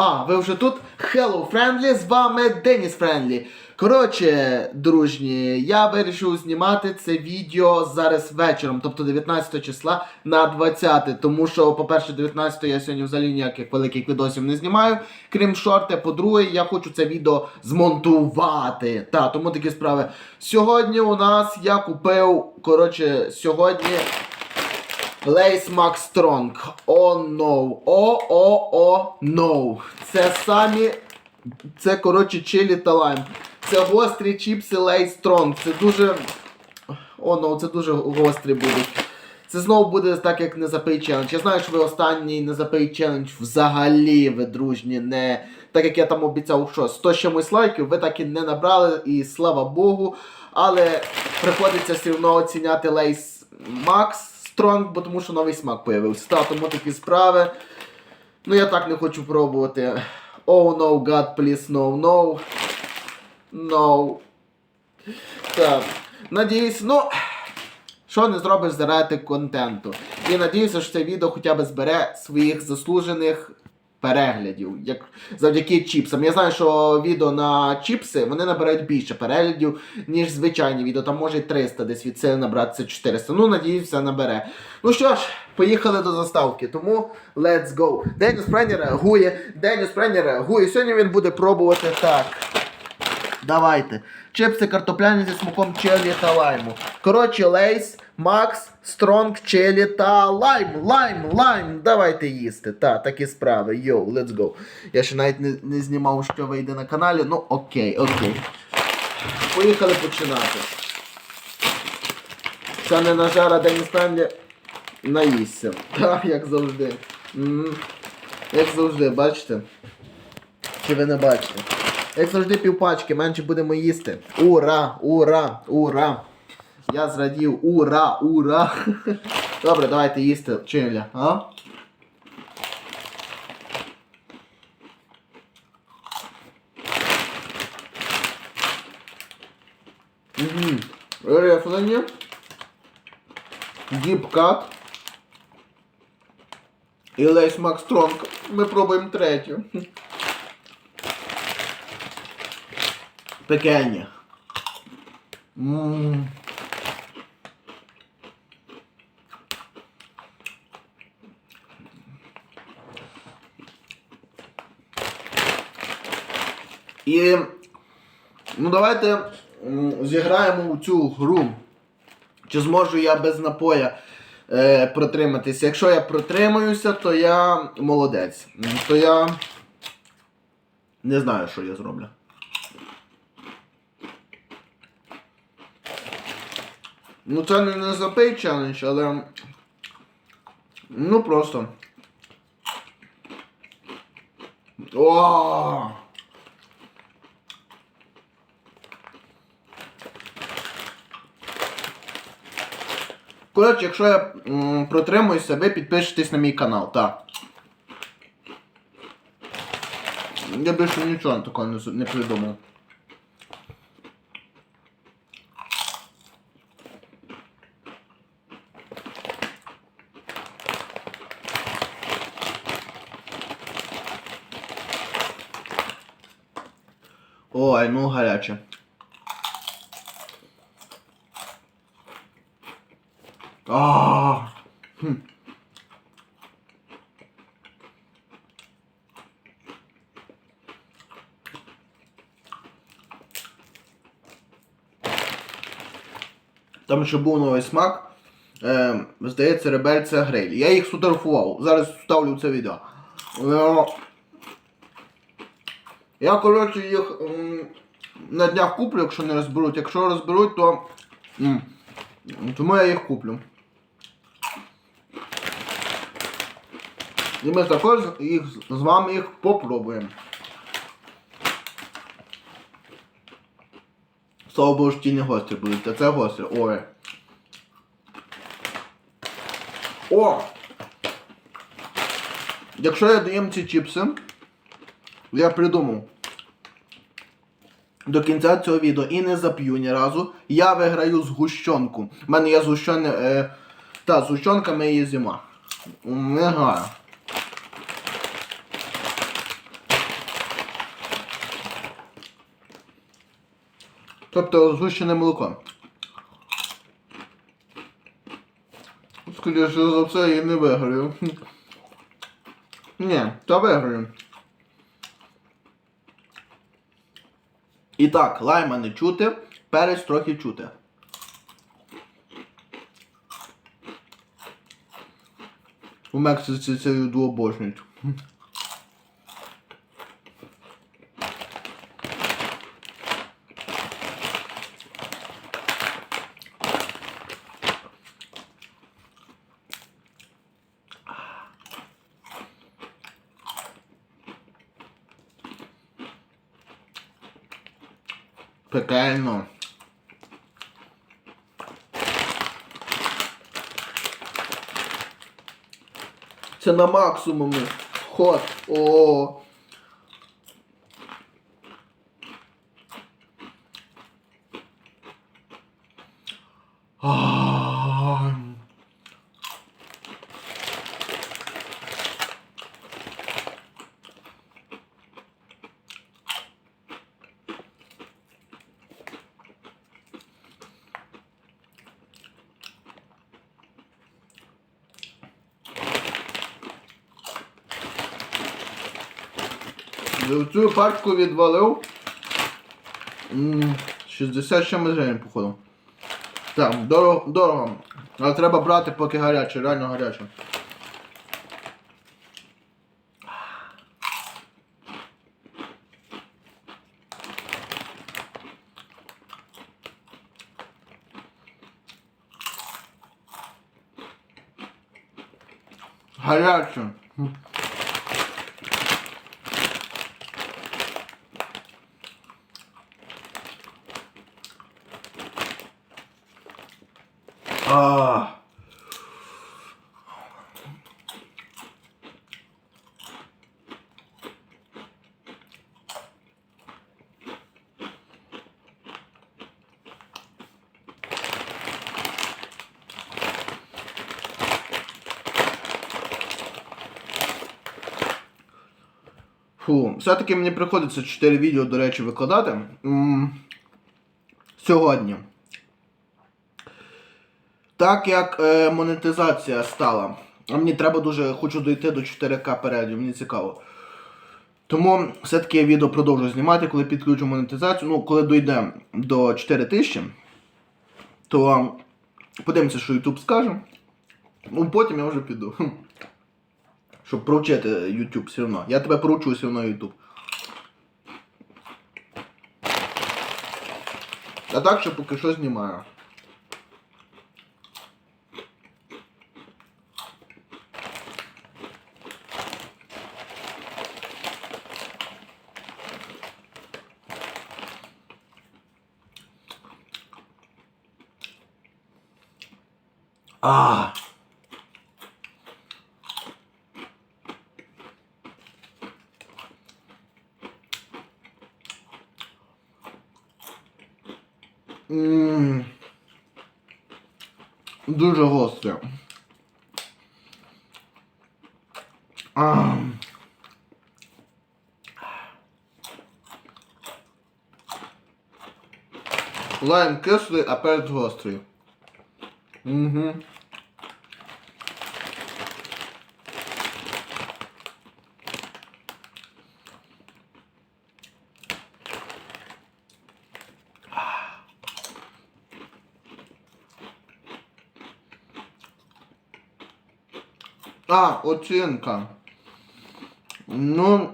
А, ви вже тут? Hello, Friendly, з вами Деніс Френдлі. Коротше, дружні, я вирішив знімати це відео зараз вечором, тобто 19 числа на 20. Тому що, по-перше, 19 я сьогодні взагалі ніяких великих відосів не знімаю, крім шорти. По-друге, я хочу це відео змонтувати. Та, тому такі справи. Сьогодні у нас я купив, коротше, сьогодні. Lace Max Strong. Oh no. О, о, о, no. Це самі. Це, коротше, чилі та лайм. Це гострі чіпси Lace Strong. Це дуже. О, no, це дуже гострі будуть. Це знову буде так, як незапий челендж. Я знаю, що ви останній незапий челендж взагалі ви дружні, не. Так як я там обіцяв, що 100 з чимось лайків, ви так і не набрали, і слава Богу. Але приходиться все одно оціняти Lace Max Strong, бо тому що новий смак появився. Та, тому такі справи. Ну я так не хочу пробувати. Oh no, God, please, no, no. No. Так. Надіюсь, ну. Що не зробиш заради контенту. І надіюся, що це відео хоча б збере своїх заслужених переглядів. Як завдяки чіпсам. Я знаю, що відео на чіпси вони набирають більше переглядів, ніж звичайні відео. Там може і 300 десь від сили набратися 400. Ну, надіюсь, все набере. Ну що ж, поїхали до заставки. Тому let's go. Деніс Прені реагує. Деніс Прені реагує. Сьогодні він буде пробувати так. Давайте. Чипси картопляні зі смаком челі та лайму. Коротше, лейс, Макс, Стронг, челі та лайм, лайм, лайм. Давайте їсти. Та, такі справи. Йоу, let's go. Я ще навіть не, не знімав, що вийде на каналі. Ну окей, окей. Поїхали починати. Це не нажара Деніс Френдлі наїсться. Так, як завжди. М, Як завжди, бачите? Чи ви не бачите? Як завжди півпачки, менше будемо їсти. Ура! Ура! Ура! Я зрадів, ура! Ура! Добре, давайте їсти чиля, а? Рефлені. Діпкат. І Лейс Макстронг. Ми пробуємо третю. Пекельні. Ммм. І ну давайте м, зіграємо у цю гру. Чи зможу я без напоя е, протриматися? Якщо я протримаюся, то я молодець. То я не знаю, що я зроблю. Ну це не, не запей челендж, але. Ну просто. О! Коротше, якщо я м, протримуюся, ви підпишетесь на мій канал, так. Я більше нічого такого не придумав. Ой, ну гаряче. А. Хм. Там ще був новий смак. Е, здається, ребельця гриль. Я їх сфотографував. Зараз вставлю це відео. Я, коротше, їх на днях куплю, якщо не розберуть. Якщо розберуть, то. тому я їх куплю. І ми також їх з вами їх попробуємо. Слава Богу, що ті не гострі будуть, а це гострі. Ой. О! Якщо я доїм ці чіпси, я придумав. До кінця цього відео і не зап'ю ні разу. Я виграю згущенку. У мене є згущене. Е, та, згущенка ми її зима. Нега. Тобто згущене молоко. Скоріше за все, я не виграю. Ні, та виграю. І так, лайма не чути, перець трохи чути. У Мексиці це обожнюють. Пекельно. Це на максимумі. Ход. О. цю пачку відвалив. м, 60 ще гривень, походу. Так, дорого, дорого. Але треба брати, поки гаряче, реально гаряче. Гаряче. А. Все-таки мені приходиться 4 відео, до речі, викладати. Сьогодні. Так як е, монетизація стала. А мені треба дуже, хочу дойти до 4К переглядів, мені цікаво. Тому все-таки я відео продовжу знімати, коли підключу монетизацію. Ну, коли дойде до 4000, то подивимося, що YouTube скаже. Ну, потім я вже піду. Щоб провчити YouTube все одно. Я тебе поручу все одно YouTube. А так що поки що знімаю. А. Ммм. Дуже гостре. А. Лайм кислий, а перець гострий. Угу. А, оцінка. Ну.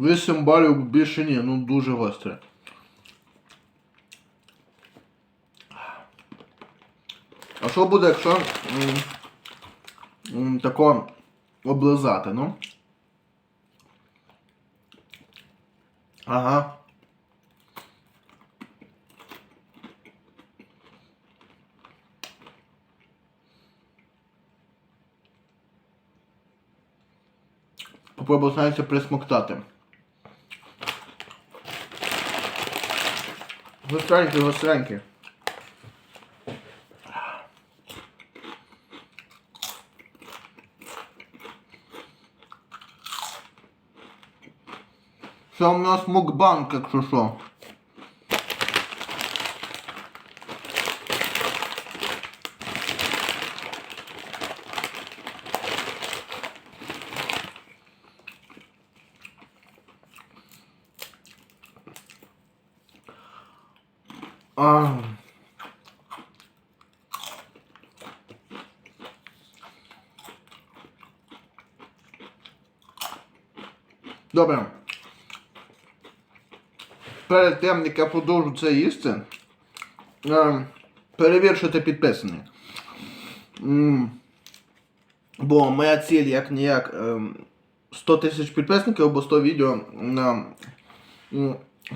8 балів більше ні, ну дуже гостре. А що буде, якщо м, м, тако облизати, ну? Ага. Попробую, знаєте, присмоктати. Гостренькі, гостренькі. Це у нас мукбанк, якщо що. Добре. Перед тим, як я продовжу це їсти, е, перевір, що підписаний. Бо моя ціль як ніяк е, 100 тисяч підписників або 100 відео на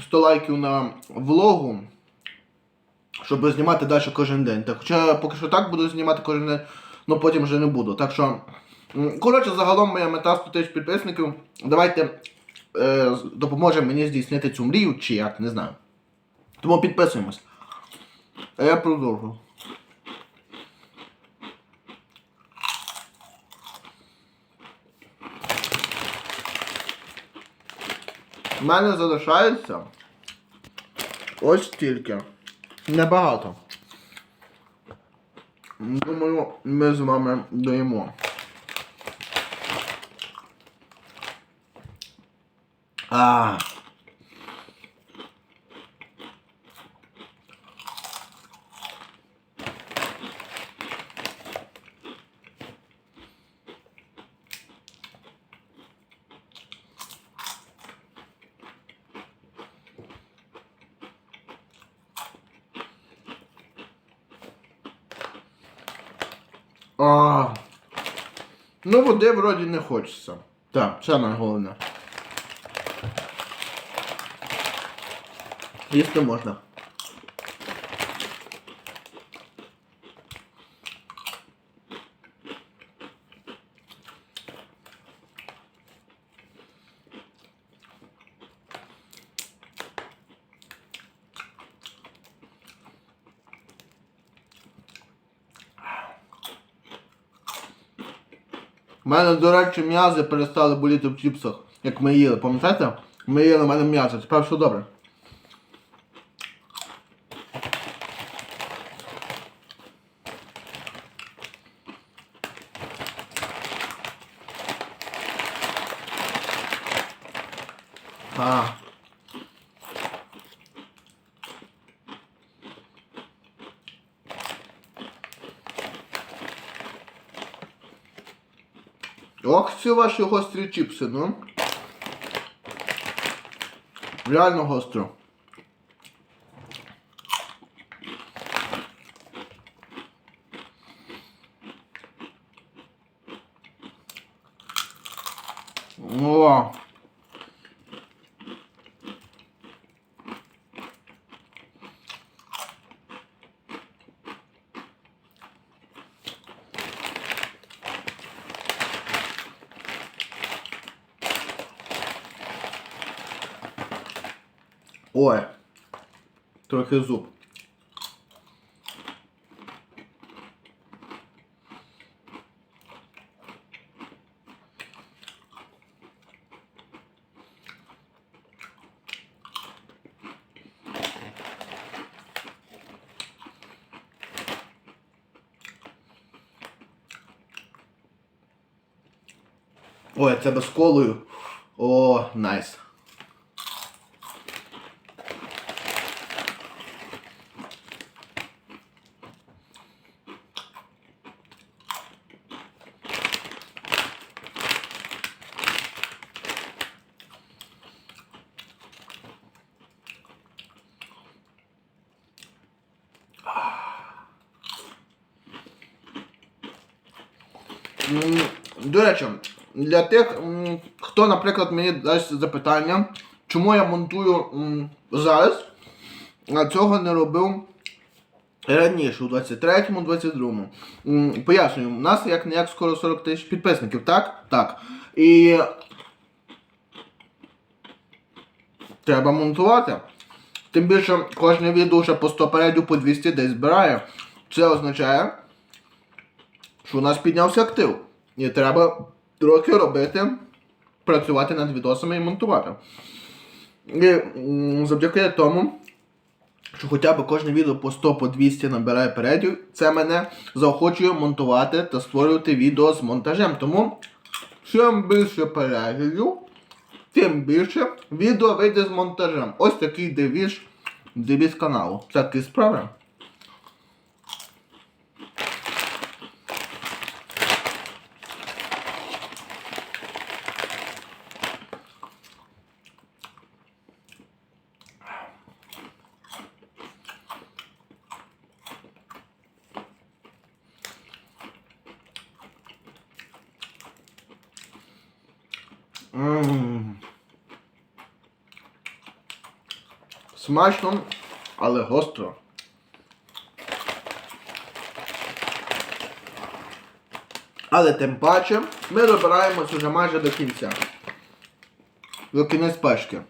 100 лайків на влогу, щоб знімати далі кожен день. Так, хоча поки що так буду знімати кожен день, але потім вже не буду. Так що, коротше, загалом моя мета 100 тисяч підписників. Давайте е, допоможе мені здійснити цю мрію, чи як, не знаю. Тому підписуємось. А я продовжу. У мене залишається ось стільки. Небагато. Думаю, ми з вами доїмо. А. А. Ну, води вроді не хочеться. Так, це найголовне. Їсти можна. У мене, до речі, м'язи перестали боліти в чіпсах, як ми їли. Пам'ятаєте? Ми їли, у мене м'ясо, тепер все добре. А. Ох, ці ваші гострі чіпси, ну. Реально гостро. О. Ой. Трохи зуб. Ой, це без колою. О, найс. До речі, для тих, хто, наприклад, мені дасть запитання, чому я монтую зараз, а цього не робив раніше, у 23-му, 22-му. Пояснюю, у нас як не як скоро 40 тисяч підписників, так? Так. І треба монтувати. Тим більше кожне відео вже по 100 передів по 200 десь збирає. Це означає, що у нас піднявся актив. І треба трохи робити, працювати над відосами і монтувати. І завдяки тому, що хоча б кожне відео по 100 по 200 набирає передів, це мене заохочує монтувати та створювати відео з монтажем. Тому чим більше переглядів, тим більше відео вийде з монтажем. Ось такий девіж Дивіться каналу. Всякі справи. Ммм. Смачно, але гостро. Але тим паче ми добираємось уже майже до кінця. До кінець пешки.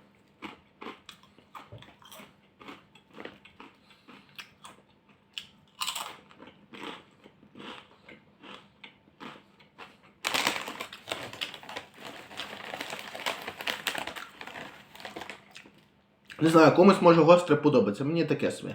Не знаю, комусь може гостре подобається, мені таке своє.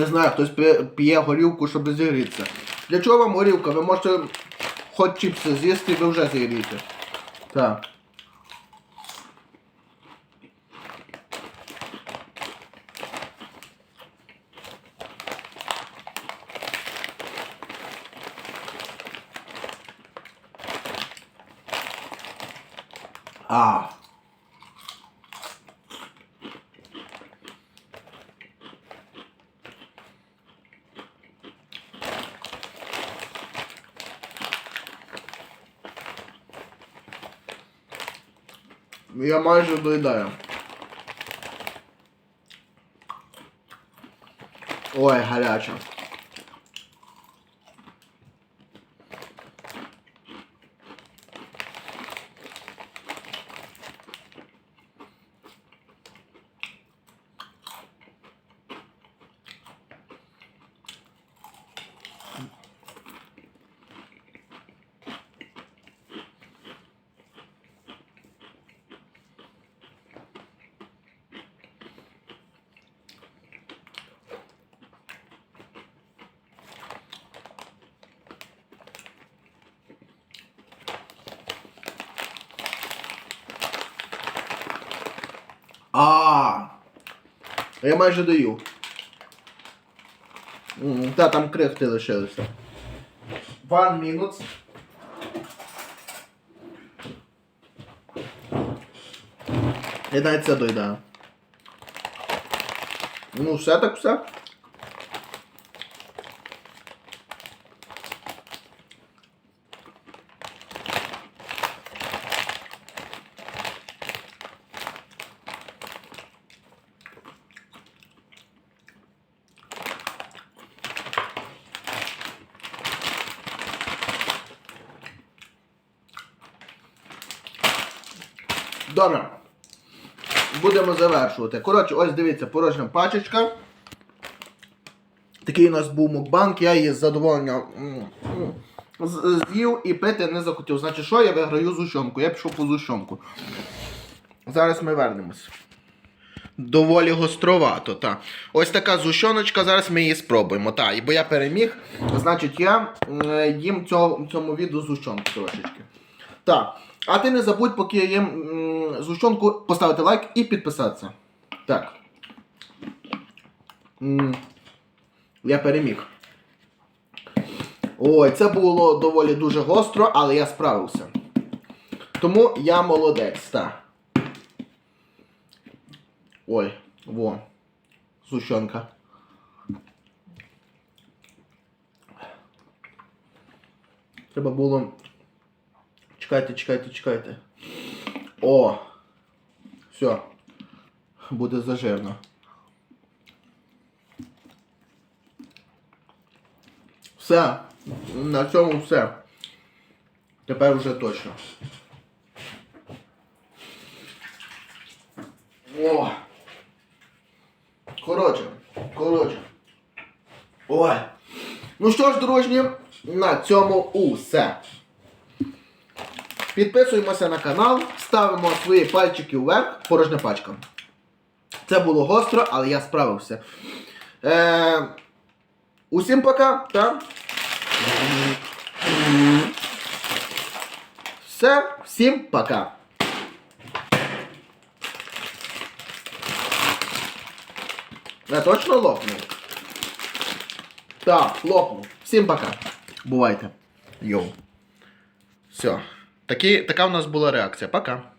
Не знаю, хтось п'є- горілку, щоб зігрітися. Для чого вам горілка? Ви можете хоч чіпси з'їсти, ви вже зігрієте. Так. А. Я майже доїдаю. Ой, гаряча. Я майже даю. Та там крихти лишилися. One minute. І навіть це доїдаю. Ну, все так все. Добре. Будемо завершувати. Коротше, ось дивіться, порожня пачечка. Такий у нас був мукбанк, я її з задоволенням з'їв і пити не захотів. Значить, що я виграю зущенку? Я пішов по зущенку. Зараз ми вернемось. Доволі гостровато, так. Ось така зущоночка, зараз ми її спробуємо. Так, і бо я переміг, значить я е, їм цього, цьому відео зущонку трошечки. Так. А ти не забудь, поки я їм м, зущонку, поставити лайк і підписатися. Так. Я переміг. Ой, це було доволі дуже гостро, але я справився. Тому я молодець, так. Ой, во. Зущенка. Треба було. Чекайте, чекайте, чекайте. О! Все. Буде зажирно. Все. На цьому все. Тепер вже точно. О! Коротше, коротше. Ой. Ну що ж, дружні, на цьому усе. Підписуємося на канал, ставимо свої пальчики вверх, порожня пачка. Це було гостро, але я справився. Е, усім пока, та? Все, всім пока. Я точно лопнув? Так, лопнув. Всім пока. Бувайте. Йоу. Все. Такі, така у нас була реакція. Пока.